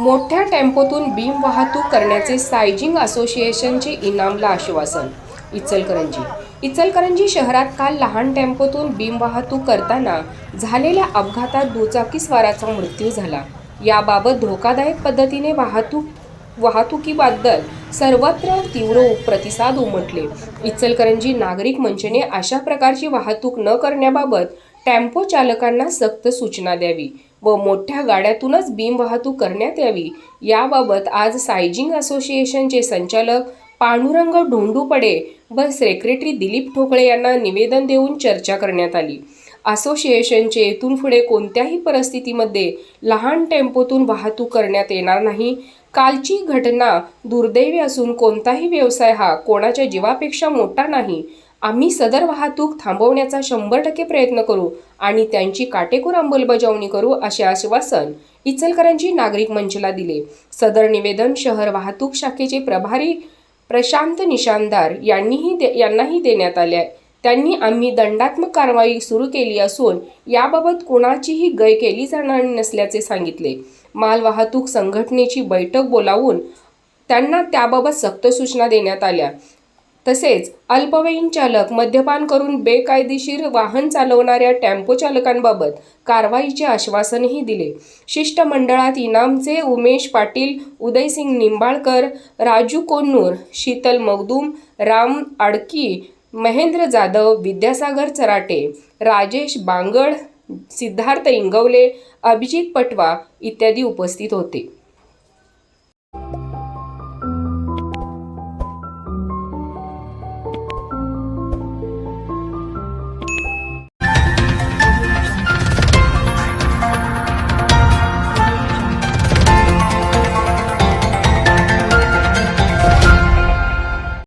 मोठ्या टेम्पोतून बीम वाहतूक करण्याचे सायजिंग असोसिएशनचे इनामला आश्वासन इचलकरंजी. इचलकरंजी शहरात काल लहान टेम्पोतून बीम वाहतूक करताना झालेल्या अपघातात दुचाकीस्वाराचा मृत्यू झाला. याबाबत धोकादायक पद्धतीने वाहतूक वाहतुकीबद्दल सर्वत्र तीव्र प्रतिसाद उमटले. इचलकरंजी नागरिक मंचने अशा प्रकारची वाहतूक न करण्याबाबत टेम्पो चालकांना सक्त सूचना द्यावी. व मोठ्या गाड्यातूनच बीम वाहतूक करण्यात यावी. याबाबत आज सायजिंग असोसिएशनचे संचालक पांडुरंग ढोंडूपडे व सेक्रेटरी दिलीप ठोकळे यांना निवेदन देऊन चर्चा करण्यात आली. असोसिएशनचे येथून पुढे कोणत्याही परिस्थितीमध्ये लहान टेम्पोतून वाहतूक करण्यात येणार नाही. कालची घटना दुर्दैवी असून कोणताही व्यवसाय हा कोणाच्या जीवापेक्षा मोठा नाही. आम्ही सदर वाहतूक थांबवण्याचा शंभर टक्के प्रयत्न करू आणि त्यांची काटेकोर अंमलबजावणी करू असे आश्वासन इचलकरंजी नागरिक मंचला दिले. सदर निवेदन शहर वाहतूक शाखेचे प्रभारी प्रशांत निशानदार यांनीही दे यांनाही देण्यात आले आहे. त्यांनी आम्ही दंडात्मक कारवाई सुरू केली असून याबाबत कोणाचीही गय केली जाणार नसल्याचे सांगितले. माल वाहतूक संघटनेची बैठक बोलावून त्यांना त्याबाबत सक्त सूचना देण्यात आल्या. तसेच अल्पवयीन चालक मद्यपान करून बेकायदेशीर वाहन चालवणाऱ्या टेम्पो चालकांबाबत कारवाईचे आश्वासनही दिले. शिष्टमंडळात इनामचे उमेश पाटील उदयसिंग निंबाळकर राजू कोन्नूर शीतल मगदूम राम आडकी महेंद्र जाधव विद्यासागर चराटे राजेश बांगड सिद्धार्थ इंगवले अभिजित पटवा इत्यादी उपस्थित होते.